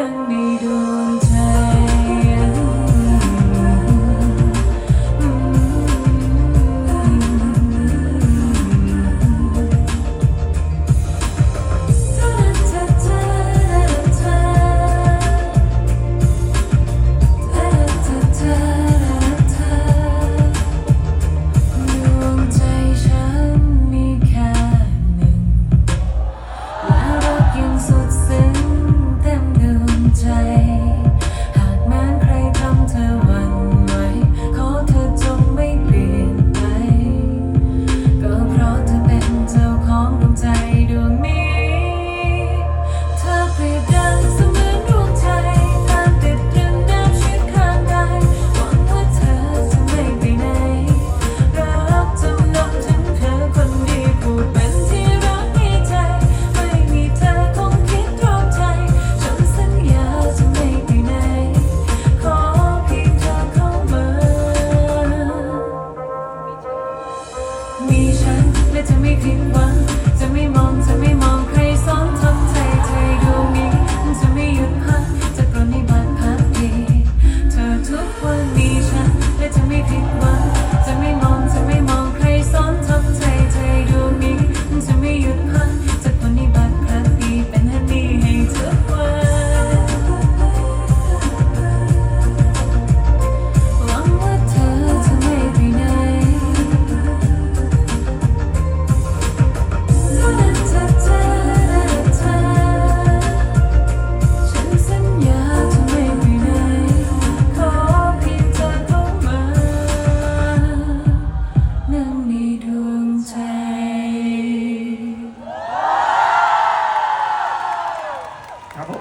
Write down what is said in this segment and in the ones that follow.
นั่งใและจะไม่ผิดหวังจะไม่มองจะไม่มอง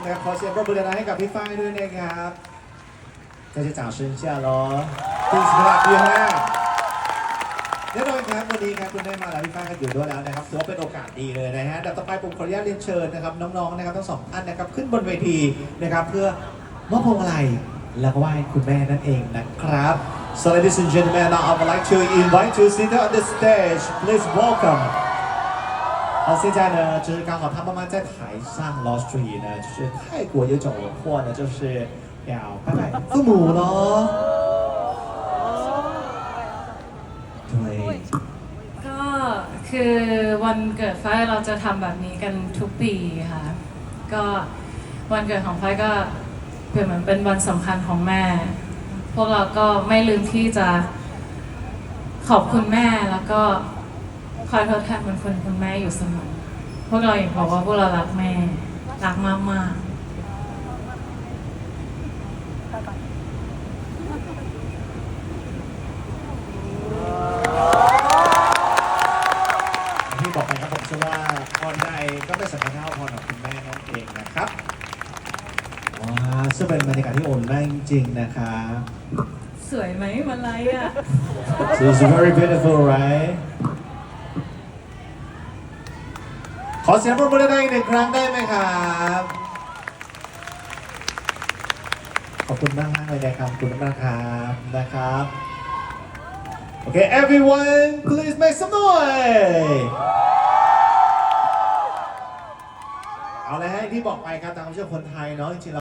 นะขอเสียงปรบมือนะให้กับพี่ฝ้ายด้วยนะครับก็จะจ่าเชิญเชียร์ล้อคุณสลับดีฮะแน่นอนครับวันนี้ครับคุณได้มาแล้วพี่ฝ้ายก็อยู่ด้วยแล้วนะครับถือว่าเป็นโอกาสดีเลยนะฮะดับต่อไปผมขออนุญาตเรียนเชิญนะครับน้องๆนะครับทั้งสองท่านนะครับขึ้นบนเวทีนะครับเพื่อมอบพวงมาลัยแล้วก็ไหว้คุณแม่นั่นเองนะครับ So ladies and gentlemen, I would like to invite you to sit on the stage. Please welcome 好，现在呢，就是刚好他妈妈在台上 lost tree 呢，就是泰国有一种文化呢，就是要拜拜父母咯。对， ก็คือวันเกิดฝ้ายเราจะทำแบบนี้กันทุกปีค่ะ ก็วันเกิดของฝ้ายก็เป็นเหมือนเป็นวันสำคัญของแม่ พวกเราก็ไม่ลืมที่จะขอบคุณแม่แล้วก็ คอยทดแทนคุณคุณคุณแม่อยู่เสมอ พวกเราอยากบอกว่าพวกเรารักแม่ รักมากมากๆที่บอกไปครับผมเชื่อว่าพรใดก็ไม่สำคัญเท่าพรของคุณแม่นั่นเองนะครับว้าวซึ่งเป็นบรรยากาศที่โอนแม่จริงๆนะครับ สวยไหมวันไรอะ So it's very beautiful right อเสียงปรบมือได้อีกหนึ่งครั้งได้ไหมครับ ขอบคุณมากมากเลยนะครับขอบคุณมากครับนะครับ โอเค everyone please make some noise เอาเลยให้ที่บอกไปครับตามความเชื่อคนไทยเนาะจริงๆ